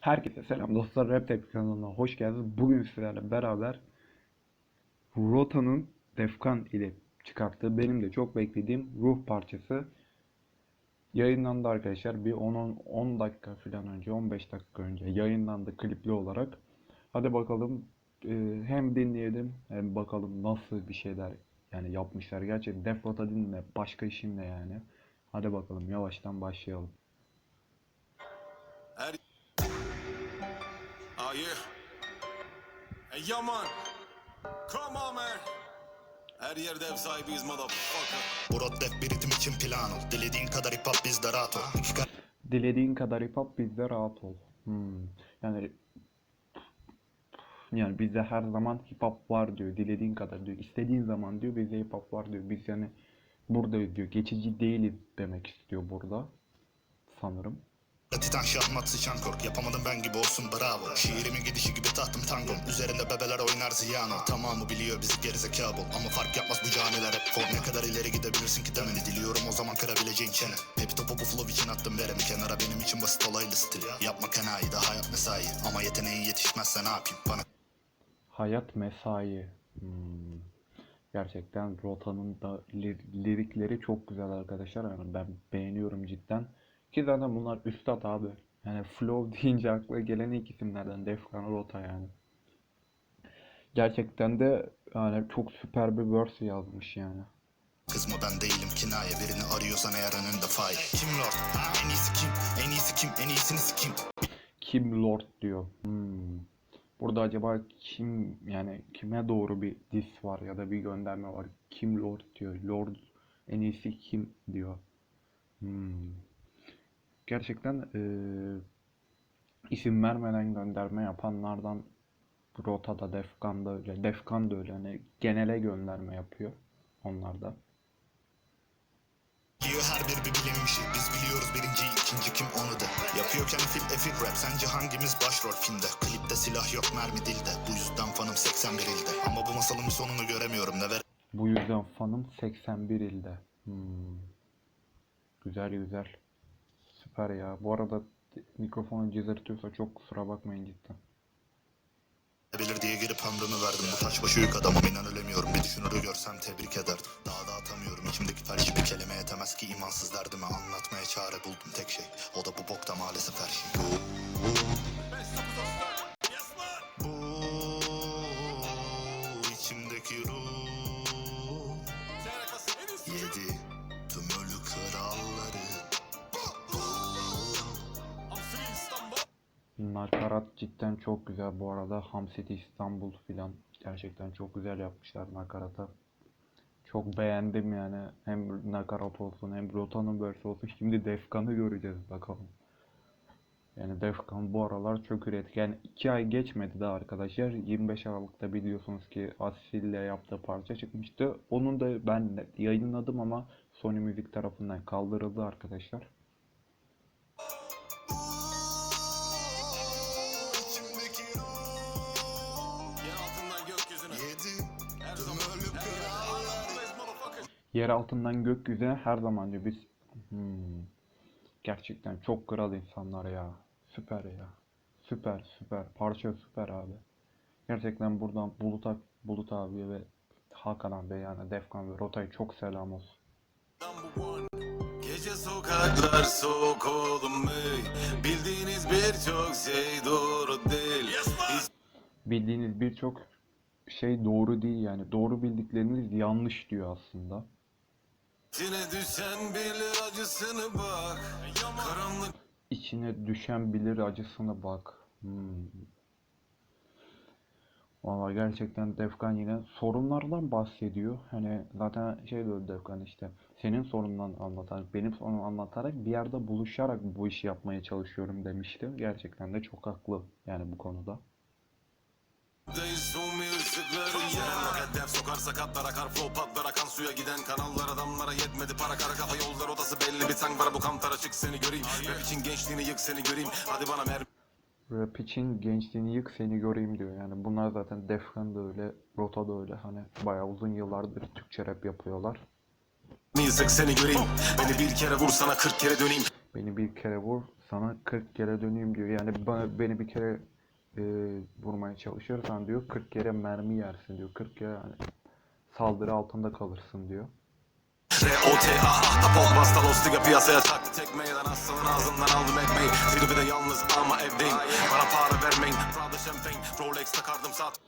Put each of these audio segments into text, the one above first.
Herkese selam dostlar. Rap Tepki kanalına hoş geldiniz. Bugün sizlerle beraber Rota'nın Defkan ile çıkarttığı benim de çok beklediğim ruh parçası yayınlandı arkadaşlar. Bir 10 10 dakika falan önce, 15 dakika önce yayınlandı klipli olarak. Hadi bakalım e, hem dinleyelim hem bakalım nasıl bir şeyler yani yapmışlar. Gerçekten Def Rota dinle başka işin ne yani. Hadi bakalım yavaştan başlayalım. Her... Oh yeah. Hey yo man. Come on man. Her yerde ev sahibiyiz motherfucker. Bu road def bir ritim için plan ol Dilediğin kadar hip hop bizde rahat ol Dilediğin kadar hip hop bizde rahat ol. Hmm. Yani yani bizde her zaman hip hop var diyor. Dilediğin kadar diyor. İstediğin zaman diyor bizde hip hop var diyor. Biz yani burada diyor. Geçici değiliz demek istiyor burada. Sanırım. Titan şahmat sıçan kork. Yapamadım ben gibi olsun bravo. Şiirimin gidişi gibi tahtım tangom. Üzerinde bebeler oynar ziyano. Tamamı biliyor bizi gerizekalı. Ama fark yapmaz bu caniler hep form Ne kadar ileri gidebilirsin ki demeni Diliyorum. O zaman kırabileceğin çene. Hep topu bu flow için attım veremi Kenara benim için basit olaylı stil. Yapma kenayi daha yap mesai. Ama yeteneğin yetişmezse ne yapayım? Bana Hayat mesai. Hmm. Gerçekten Rota'nın da lir- lirikleri çok güzel arkadaşlar. Yani ben beğeniyorum cidden. Ki zaten bunlar üstad abi. Yani flow deyince akla gelen ilk isimlerden Defkan Rota yani. Gerçekten de yani çok süper bir verse yazmış yani. Kızma ben değilim kinaye Birini arıyorsan eğer önünde fay Kim lord? Ha, en iyisi kim? En iyisi kim? En iyisini kim? Kim Lord diyor. Hmm. Burada acaba kim yani kime doğru bir diss var ya da bir gönderme var. Kim Lord diyor. Lord en iyisi kim diyor. Hmm. Gerçekten eee, isim vermeden gönderme yapanlardan Rota'da Defkan'da öyle. Defkan da öyle. Hani genele gönderme yapıyor onlar da. Diyor her bir bir bilinmişi Biz biliyoruz birinci ikinci kim onu da Yapıyorken film efil rap Sence hangimiz başrol filmde Klipte silah yok mermi dilde Bu yüzden fanım 81 ilde Ama bu masalın sonunu göremiyorum ne ver Bu yüzden fanım 81 ilde. Hmm. Güzel güzel. Süper ya. Bu arada mikrofonu cızırtıyorsa çok kusura bakmayın cidden. Bilir diye girip ömrümü verdim. Bu taş başı yük adamım inan ölemiyorum Bir düşünürü görsem tebrik ederdim Daha da atamıyorum. İçimdeki felç bir kelime yetemez ki imansız derdimi Anlatmaya çare buldum tek şey. O da bu bokta maalesef her şey. Yedi Nakarat cidden çok güzel bu arada. Hamseti İstanbul filan gerçekten çok güzel yapmışlar nakarata. Çok beğendim yani. Hem nakarat olsun hem Rota'nın versi olsun. Şimdi Defkan'ı göreceğiz bakalım. Yani Defkan bu aralar çok üretken. Yani 2 ay geçmedi daha arkadaşlar. 25 Aralık'ta biliyorsunuz ki Asil'le yaptığı parça çıkmıştı. Onun da ben yayınladım ama Sony Müzik tarafından kaldırıldı arkadaşlar. Yer altından gökyüzüne her zaman diyor biz. Hmm. Gerçekten çok kral insanlar ya. Süper ya. Süper süper. Parça süper abi. Gerçekten buradan Bulut, Ak- Bulut abiye ve Hakan abi yani Defkan ve Rota'ya çok selam olsun. Gece sokaklar soğuk oğlum ey. Bildiğiniz birçok şey doğru değil. Yes Bildiğiniz birçok şey doğru değil yani. Doğru bildikleriniz yanlış diyor aslında. İçine düşen bilir acısını bak. Karanlık İçine düşen bilir acısını bak. Hmm. Valla gerçekten Defkan yine sorunlardan bahsediyor. Hani zaten şey diyor Defkan işte senin sorundan anlatarak benim sorunumdan anlatarak bir yerde buluşarak bu işi yapmaya çalışıyorum demişti. Gerçekten de çok haklı yani bu konuda. Sakatlar akar flow patlar akan suya giden kanallar adamlara yetmedi para kara kafa yollar odası belli bir tank var bu kantara çık seni göreyim Rap için gençliğini yık seni göreyim hadi bana mermi Rap için gençliğini yık seni göreyim diyor. Yani bunlar zaten Defkan da öyle, Rota da öyle. Hani bayağı uzun yıllardır Türkçe rap yapıyorlar. sık seni göreyim Beni bir kere vur sana kırk kere döneyim Beni bir kere vur, sana 40 kere döneyim diyor. Yani bana, beni bir kere e, vurmaya çalışırsan diyor 40 kere mermi yersin diyor. 40 kere hani saldırı altında kalırsın diyor. R.O.T.A. Ahtapot basta Lostiga piyasaya çaktı tekmeyi Lan aslanın ağzından aldım ekmeği Bir de yalnız ama evdeyim Bana para vermeyin Prada şampanya Rolex takardım saat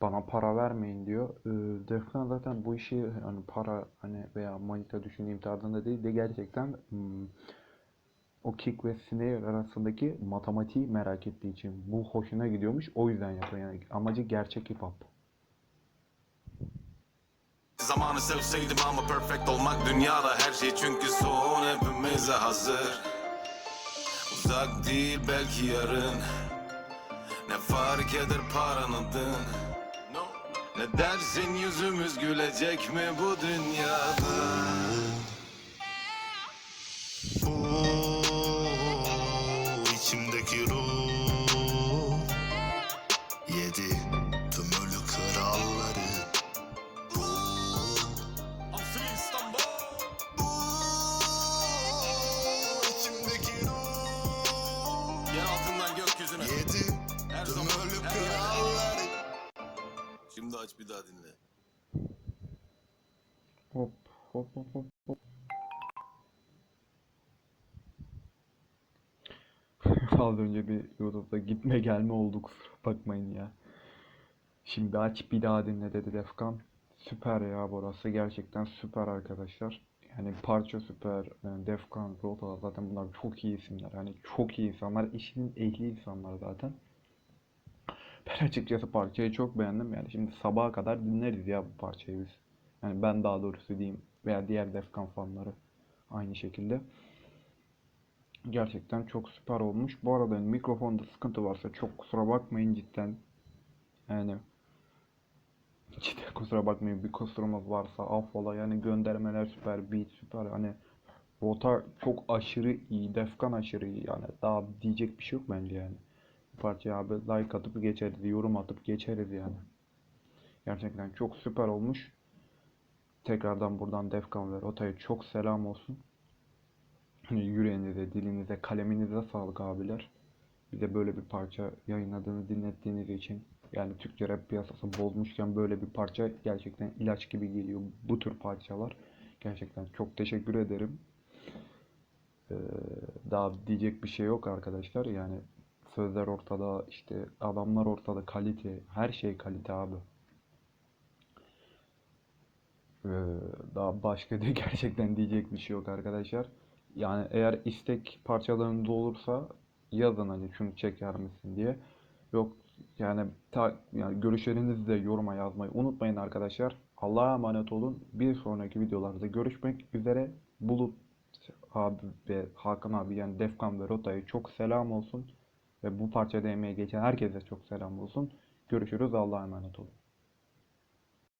Bana para vermeyin diyor. Ee, Defkan zaten bu işi hani para hani veya manita düşüneyim tarzında değil de gerçekten hmm, o kick ve snare arasındaki matematiği merak ettiği için bu hoşuna gidiyormuş. O yüzden yapıyor yani amacı gerçek hip hop. Zamanı sevseydim ama perfect olmak dünyada her şey. Çünkü son hepimize hazır. Uzak değil belki yarın. Ne fark eder paranın adın? Ne dersin yüzümüz gülecek mi bu dünyada? Oo, içimdeki ruh kralları Şimdi aç bir daha dinle Hop hop hop hop hop. Az önce bir YouTube'da gitme gelme olduk kusura bakmayın ya. Şimdi aç bir daha dinle dedi Defkan. Süper ya burası gerçekten süper arkadaşlar. Yani parça süper. Yani Defkan, Rota zaten bunlar çok iyi isimler. Yani çok iyi insanlar. işinin ehli insanlar zaten. Ben açıkçası parçayı çok beğendim. Yani şimdi sabaha kadar dinleriz ya bu parçayı biz. Yani ben daha doğrusu diyeyim veya diğer Defkan fanları aynı şekilde. Gerçekten çok süper olmuş. Bu arada mikrofonda sıkıntı varsa çok kusura bakmayın cidden. Yani cidden kusura bakmayın bir kusurumuz varsa affola. Yani göndermeler süper, beat süper. Hani Rota çok aşırı iyi, Defkan aşırı iyi. Yani daha diyecek bir şey yok bence yani. Parçaya abi like atıp geçeriz, yorum atıp geçeriz yani. Gerçekten çok süper olmuş. Tekrardan buradan Defkan ve Rota'ya çok selam olsun. Hani yüreğinize, dilinize, kaleminize sağlık abiler. Bize böyle bir parça yayınladığınız, dinlettiğiniz için. Yani Türkçe rap piyasası bozmuşken böyle bir parça gerçekten ilaç gibi geliyor bu tür parçalar. Gerçekten çok teşekkür ederim. Ee, daha diyecek bir şey yok arkadaşlar. Yani sözler ortada, işte adamlar ortada, kalite, her şey kalite abi. Ee, daha başka da gerçekten diyecek bir şey yok arkadaşlar. Yani eğer istek parçalarında olursa yazın hani şunu çeker misin diye. Yok yani, ta, yani görüşlerinizi de yoruma yazmayı unutmayın arkadaşlar. Allah'a emanet olun. Bir sonraki videolarda görüşmek üzere. Bulut abi ve Hakan abi yani Defkan ve Rota'ya çok selam olsun. Ve bu parçada emeğe geçen herkese çok selam olsun. Görüşürüz. Allah'a emanet olun.